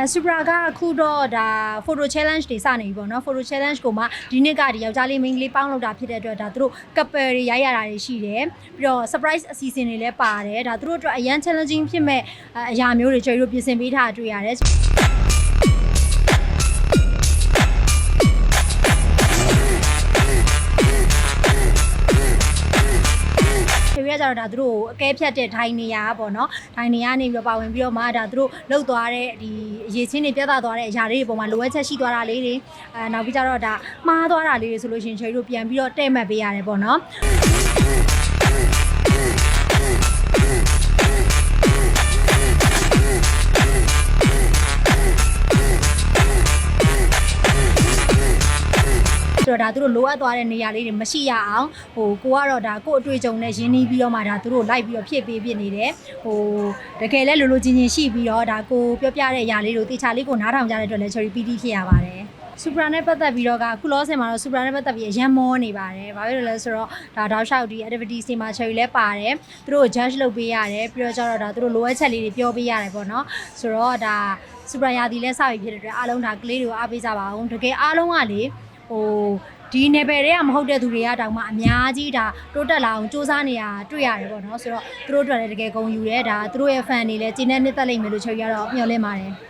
အဲစူပရာကအခုတော့ဒါ photo challenge တွေစနေပြီပေါ့နော် photo challenge ကိုမှဒီနှစ်ကဒီယောက်ျားလေးမိန်းကလေးပေါင်းလုပ်တာဖြစ်တဲ့အတွက်ဒါသူတို့ couple တွေရိုက်ရတာတွေရှိတယ်ပြီးတော့ surprise အစီအစဉ်တွေလည်းပါတယ်ဒါသူတို့အတွက်အရန် challenging ဖြစ်မဲ့အဲအရာမျိုးတွေကျွန်တော်တို့ပြင်ဆင်ပေးထားတာတွေ့ရတယ် ခေရကြတော့ဒါသူတို့ကိုအကဲဖြတ်တဲ့ထိုင်နေရပေါ့နော်ထိုင်နေရနေပြီးတော့ပါဝင်ပြီးတော့မှဒါသူတို့လှုပ်သွားတဲ့ဒီအရေးချင်းတွေပြတ်သားသွားတဲ့အရာလေးတွေပုံမှာလိုအပ်ချက်ရှိသွားတာလေးတွေအဲနောက်ပြီးကြတော့ဒါမှားသွားတာလေးတွေဆိုလို့ရှရင်ချယ်တို့ပြန်ပြီးတော့တဲ့မှတ်ပေးရတယ်ပေါ့နော် တော့ဒါသူတို့လိုအပ်သွားတဲ့နေရာလေးတွေမရှိရအောင်ဟိုကိုကတော့ဒါကို့အတွေ့အကြုံနဲ့ရင်းနှီးပြီးတော့မှဒါသူတို့လိုက်ပြီးတော့ဖြည့်ပေးပြနေတယ်ဟိုတကယ်လဲလိုလိုချင်းချင်းရှိပြီးတော့ဒါကိုပြောပြတဲ့အရာလေးတို့တေချာလေးကိုနားထောင်ကြတဲ့အတွက်လဲ cherry PT ဖြစ်ရပါတယ်စူပရာနဲ့ပတ်သက်ပြီးတော့ကခုလောဆယ်မှာတော့စူပရာနဲ့ပတ်သက်ပြီးအရန်မောနေပါတယ်။ဘာဖြစ်လို့လဲဆိုတော့ဒါတောက်လျှောက်ဒီ activities တွေမှာ cherry လဲပါတယ်။သူတို့ကို judge လုပ်ပေးရတယ်ပြီးတော့ကျတော့ဒါသူတို့လိုအပ်ချက်လေးတွေပြောပေးရတယ်ပေါ့နော်။ဆိုတော့ဒါစူပရာယာတီလဲစပြီဖြစ်တဲ့အတွက်အားလုံးဒါကလေးတွေကိုအားပေးကြပါအောင်။တကယ်အားလုံးကလေ ဟိုဒီနယ်ပယ်တွေကမဟုတ်တဲ့သူတွေကတောင်မှအများကြီးဒါတိုးတက်လာအောင်စူးစမ်းနေတာတွေ့ရတယ်ပေါ့နော်ဆိုတော့သူတို့အတွက်လည်းတကယ်ဂုဏ်ယူတယ်ဒါသူတို့ရဲ့ fan တွေလည်းကျင်းတဲ့နှစ်သက်လိမ့်မယ်လို့ချက်ရတော့မျှော်လင့်ပါတယ်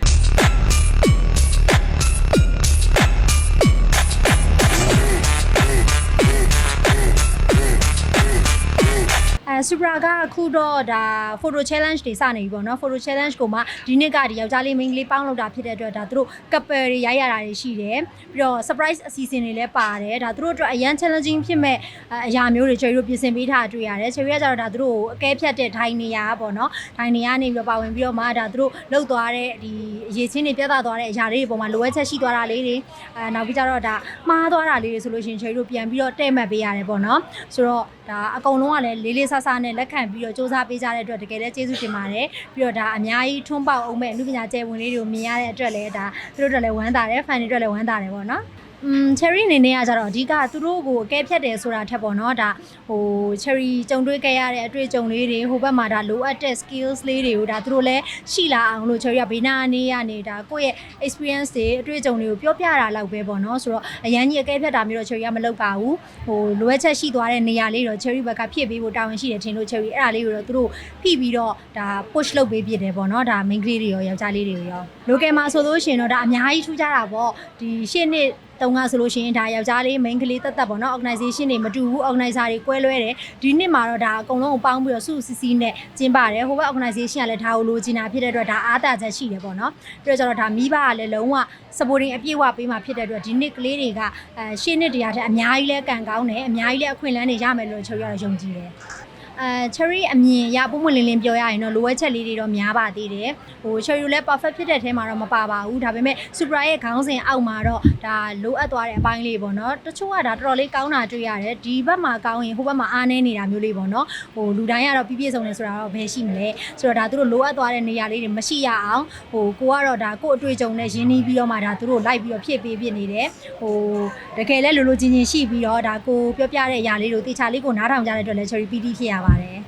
အဲစူပရာကအခုတော့ဒါ photo challenge တွေစနေပြီပေါ့နော် photo challenge ကိုမှဒီနှစ်ကဒီယောက်ျားလေးမိန်းကလေးပေါင်းလုပ်တာဖြစ်တဲ့အတွက်ဒါသူတို့ couple တွေရိုက်ရတာတွေရှိတယ်ပြီးတော့ surprise အစီအစဉ်တွေလည်းပါတယ်ဒါသူတို့အတွက်အရန် challenging ဖြစ်မဲ့အရာမျိုးတွေကျွန်တော်တို့ပြင်ဆင်ပေးထားတာတွေ့ရတယ်ကျွန်တော်ကကြတော့ဒါသူတို့ကိုအကဲဖြတ်တဲ့ထိုင်နေရပေါ့နော်ထိုင်နေရနေပြီးတော့ပါဝင်ပြီးတော့မှဒါသူတို့လှုပ်သွားတဲ့ဒီအရေးချင်းတွေပြတ်သားသွားတဲ့အရာလေးတွေပုံမှာလိုအပ်ချက်ရှိသွားတာလေးတွေအဲနောက်ပြီးကြတော့ဒါမှားသွားတာလေးတွေဆိုလို့ရှိရင်ကျွန်တော်တို့ပြန်ပြီးတော့တဲ့မှတ်ပေးရတယ်ပေါ့နော်ဆိုတော့ဒါအကုန်လုံးကလည်းလေးလေးဆဆနဲ့လက်ခံပြီးတော့စူးစမ်းပေးကြတဲ့အတွက်တကယ်လည်းကျေးဇူးတင်ပါတယ်ပြီးတော့ဒါအများကြီးထွန်းပေါက်အောင်မဲ့အမှုပညာကျယ်ဝင်လေးတွေကိုမြင်ရတဲ့အတွက်လည်းဒါသူတို့အတွက်လည်းဝမ်းသာတယ် fan တွေအတွက်လည်းဝမ်းသာတယ်ပေါ့နော် อืม cherry အနေနဲ့ကကြတော့အဓိကသူတို့ကိုအကဲဖြတ်တယ်ဆိုတာထက်ပေါ့နော်ဒါဟို cherry ကြုံတွေ့ခဲ့ရတဲ့အတွေ့အကြုံလေးတွေဟိုဘက်မှာဒါလိုအပ်တဲ့ skills လေးတွေကိုဒါသူတို့လည်းရှိလာအောင်လို့ cherry ကဘေးနာနေရနေတာကိုယ့်ရဲ့ experience တွေအတွေ့အကြုံတွေကိုပြောပြတာလောက်ပဲပေါ့နော်ဆိုတော့အရန်ကြီးအကဲဖြတ်တာမျိုးတော့ cherry ကမလုပ်ပါဘူးဟိုလိုအပ်ချက်ရှိသွားတဲ့နေရာလေးတော့ cherry ဘက်ကဖြည့်ပေးဖို့တာဝန်ရှိတယ်ထင်လို့ cherry အဲ့ဒါလေးကိုတော့သူတို့ဖိပြီးတော့ဒါ push လုပ်ပေးပြတယ်ပေါ့နော်ဒါ main ကလေးတွေရောယောက်ျားလေးတွေရော local မှာဆိုလို့ရှိရင်တော့ဒါအများကြီးထူးခြားတာပေါ့ဒီရှေ့နှစ် တုံးကဆိုလို့ရှိရင်ဒါယောက်ျားလေး main ကလေးတက်တက်ပေါ့နော် organization တွေမတူဘူး organizer တွေကွဲလွဲတယ်ဒီနှစ်မှာတော့ဒါအကုန်လုံးကိုပေါင်းပြီးတော့စုစည်းစည်းနဲ့ကျင်းပါတယ်ဟိုဘက် organization ကလည်းဒါကိုလိုချင်တာဖြစ်တဲ့အတွက်ဒါအားတာချက်ရှိတယ်ပေါ့နော်ပြီးတော့ကျတော့ဒါမိဘကလည်းလုံးဝ supporting အပြည့်အဝပေးมาဖြစ်တဲ့အတွက်ဒီနှစ်ကလေးတွေကအဲရှေ့နှစ်တရားထက်အများကြီးလဲကန်ကောင်းတယ်အများကြီးလဲအခွင့်အလမ်းတွေရမယ်လို့ချုပ်ရတော့ယုံကြည်တယ် အဲ cherry အမြင်ရပုံမလင်းလင်းပြောရရင်တော့လိုအပ်ချက်လေးတွေတော့များပါသေးတယ်ဟို cherry လည်း perfect ဖြစ်တဲ့အထဲမှာတော့မပါပါဘူးဒါပေမဲ့ super ရဲ့ခေါင်းစဉ်အောက်မှာတော့ဒါလိုအပ်သွားတဲ့အပိုင်းလေးပေါ့နော်တချို့ကဒါတော်တော်လေးကောင်းတာတွေ့ရတယ်ဒီဘက်မှာကောင်းရင်ဟိုဘက်မှာအားနည်းနေတာမျိုးလေးပေါ့နော်ဟိုလူတိုင်းကတော့ပြည့်ပြည့်စုံနေဆိုတာတော့ဘယ်ရှိမလဲဆိုတော့ဒါသူတို့လိုအပ်သွားတဲ့နေရာလေးတွေမရှိရအောင်ဟိုကိုကတော့ဒါကို့အတွေ့အကြုံနဲ့ရင်းနှီးပြီးတော့မှဒါသူတို့လိုက်ပြီးတော့ဖြည့်ပေးပြနေတယ်ဟိုတကယ်လဲလိုလိုချင်းချင်းရှိပြီးတော့ဒါကိုပြောပြတဲ့အရာလေးတို့တေချာလေးကိုနားထောင်ကြတဲ့အတွက်လဲ cherry PT ဖြစ်ရပါတယ်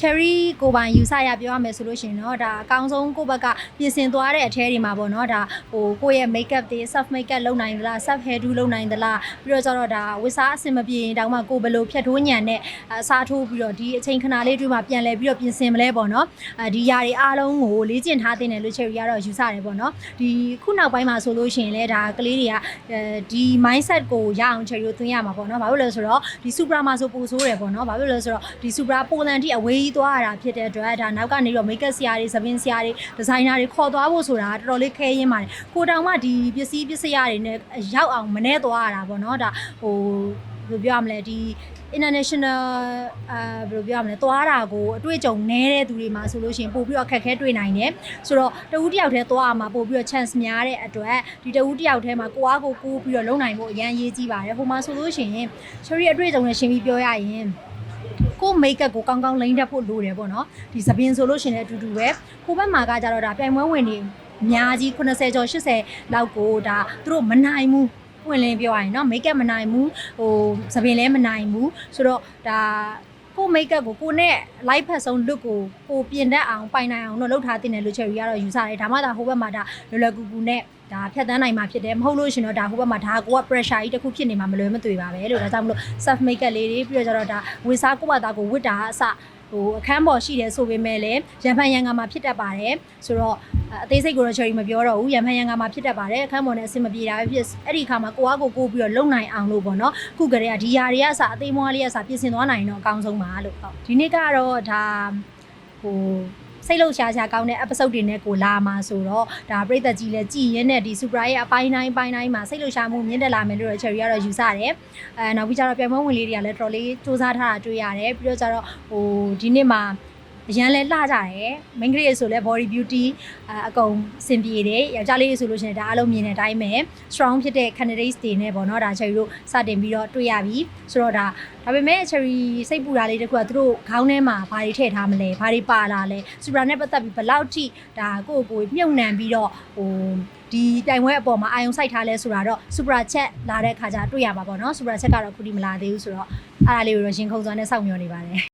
cherry ကိုပိုင်ယူဆရပြောရမယ်ဆိုလို့ရှိရင်တော့ဒါအကောင်းဆုံးကိုယ့်ဘက်ကပြင်ဆင်သွားတဲ့အထဲတွေမှာပေါ့နော်ဒါဟိုကိုယ့်ရဲ့ makeup တွေ self makeup လုပ်နိုင်သလား self hair do လုပ်နိုင်သလားပြီးတော့ကျတော့ဒါဝတ်စားအဆင်မပြေရင်တောင်မှကိုယ်ဘယ်လိုဖြတ်ထိုးညံနဲ့အစားထိုးပြီးတော့ဒီအချိန်ခဏလေးတွေ့မှပြန်လဲပြီးတော့ပြင်ဆင်မလဲပေါ့နော်အဲဒီຢာတွေအားလုံးကိုလေ့ကျင့်ထားတဲ့လို့ cherry ကတော့ယူဆတယ်ပေါ့နော်ဒီခုနောက်ပိုင်းမှာဆိုလို့ရှိရင်လည်းဒါကလေးတွေကအဲဒီ mindset ကိုရအောင် cherry ကိုသွင်းရမှာပေါ့နော်ဘာလို့လဲဆိုတော့ဒီ supra မှာဆိုပိုဆိုးတယ်ပေါ့နော်ဘာလို့လဲဆိုတော့ဒီ supra ပိုလန်တိအဝေးကြီးသွားရတာဖြစ်တဲ့အတွက်ဒါနောက်ကနေတော့ makeup ဆရာတွေသပင်းဆရာတွေဒီဇိုင်နာတွေခေါ်သွားဖို့ဆိုတာတော်တော်လေးခဲရင်းပါတယ်ကိုတောင်မှဒီပစ္စည်းပစ္စယတွေနဲ့ရောက်အောင်မနှဲသွားရတာပေါ့နော်ဒါဟိုဘယ်လိုပြောရမလဲဒီ international အာဘယ်လိုပြောရမလဲသွားတာကိုအတွေ့အကြုံနည်းတဲ့သူတွေမှာဆိုလို့ရှိရင်ပို့ပြီးတော့အခက်ခဲတွေ့နိုင်တယ်ဆိုတော့တဦးတစ်ယောက်တည်းသွားရမှာပို့ပြီးတော့ chance များတဲ့အတွက်ဒီတဦးတစ်ယောက်တည်းမှာကိုအားကိုကိုးပြီးတော့လုံနိုင်ဖို့အရန်ရေးကြီးပါတယ်ဟိုမှာဆိုလို့ရှိရင် cherry အတွေ့အကြုံနဲ့ရှင်းပြီးပြောရရင် ကိုမိတ်ကပ်ကိုကောင်းကောင်းလိမ့်တတ်ဖို့လိုတယ်ပေါ့နော်ဒီသပင်ဆိုလို့ရှရင်လည်းအတူတူပဲဟိုဘက်မှာကကြတော့ဒါပြိုင်ပွဲဝင်နေအများကြီး80ကျော်80လောက်ကိုဒါသူတို့မနိုင်ဘူးပွင့်လင်းပြောရရင်เนาะမိတ်ကပ်မနိုင်ဘူးဟိုသပင်လည်းမနိုင်ဘူးဆိုတော့ဒါ ကိုမိတ်ကပ်ကိုကိုနဲ့ live ဖက်ဆုံး look ကိုကိုပြင်တတ်အောင်ပိုင်နိုင်အောင်တော့လုပ်ထားတင်တယ်လို့ cherry ကတော့ယူဆတယ်ဒါမှသာဟိုဘက်မှာဒါလွယ်လွယ်ကူကူနဲ့ဒါဖြတ်တန်းနိုင်မှာဖြစ်တယ်မဟုတ်လို့ရှင်တော့ဒါဟိုဘက်မှာဒါကိုက pressure ကြီးတစ်ခုဖြစ်နေမှာမလွယ်မသွေပါပဲလို့ဒါကြောင့်မလို့ self makeup လေးတွေပြီးတော့ကျတော့ဒါဝေစားကိုယ့်ဘာသာကိုဝတ်တာအစဟိုအခန်းပေါ်ရှိတယ်ဆိုပေမဲ့လည်းရံဖန်ရံကမှာဖြစ်တတ်ပါတယ်ဆိုတော့ အသေးစိတ်ကိုတော့ cherry မပြောတော့ဘူးရံဖန်ရံကမှာဖြစ်တတ်ပါတယ်အခန်းပေါ်နဲ့အဆင်မပြေတာပဲဖြစ်အဲ့ဒီခါမှာကိုအားကိုကိုပြီးတော့လုံနိုင်အောင်လို့ပေါ့နော်ခုကလေးကဒီຢာတွေကအစအသေးမွားလေးကအစပြင်ဆင်သွားနိုင်တော့အကောင်းဆုံးပါလို့ဟုတ်ဒီနေ့ကတော့ဒါဟိုစိတ်လှုပ်ရှားရှားကောင်းတဲ့ episode တွေနဲ့ကိုလာမှာဆိုတော့ဒါပြိသက်ကြီးလည်းကြည်ရင်းနဲ့ဒီ super ရဲ့အပိုင်းတိုင်းပိုင်းတိုင်းမှာစိတ်လှုပ်ရှားမှုမြင့်တက်လာမယ်လို့တော့ cherry ကတော့ယူဆတယ်အဲနောက်ပြီးကြတော့ပြိုင်ပွဲဝင်လေးတွေကလည်းတော်တော်လေးစူးစမ်းထားတာတွေ့ရတယ်ပြီးတော့ကြတော့ဟိုဒီနေ့မှာ အရန်လဲလှကြတယ်မိန်းကလေးတွေဆိုလဲ body beauty အအကုန်အဆင်ပြေတယ်ယောက်ျားလေးတွေဆိုလို့ရှိရင်ဒါအားလုံးမြင်တဲ့အတိုင်းပဲ strong ဖြစ်တဲ့ candidates တွေနဲ့ပေါ့နော်ဒါ cherry တို့စတင်ပြီးတော့တွေ့ရပြီဆိုတော့ဒါဒါပေမဲ့ cherry စိတ်ပူတာလေးတခုကသူတို့ခေါင်းထဲမှာဘာတွေထည့်ထားမလဲဘာတွေပါလာလဲ super နဲ့ပတ်သက်ပြီးဘယ်လောက်ထိဒါကိုယ့်ကိုယ်ကိုမြုပ်နှံပြီးတော့ဟိုဒီတိုင်ဝဲအပေါ်မှာအာယုံစိုက်ထားလဲဆိုတာတော့ super chat လာတဲ့ခါကျတွေ့ရမှာပေါ့နော် super chat ကတော့ခုထိမလာသေးဘူးဆိုတော့အားအားလေးကိုတော့ရင်ခုန်စွာနဲ့စောင့်မျှော်နေပါတယ်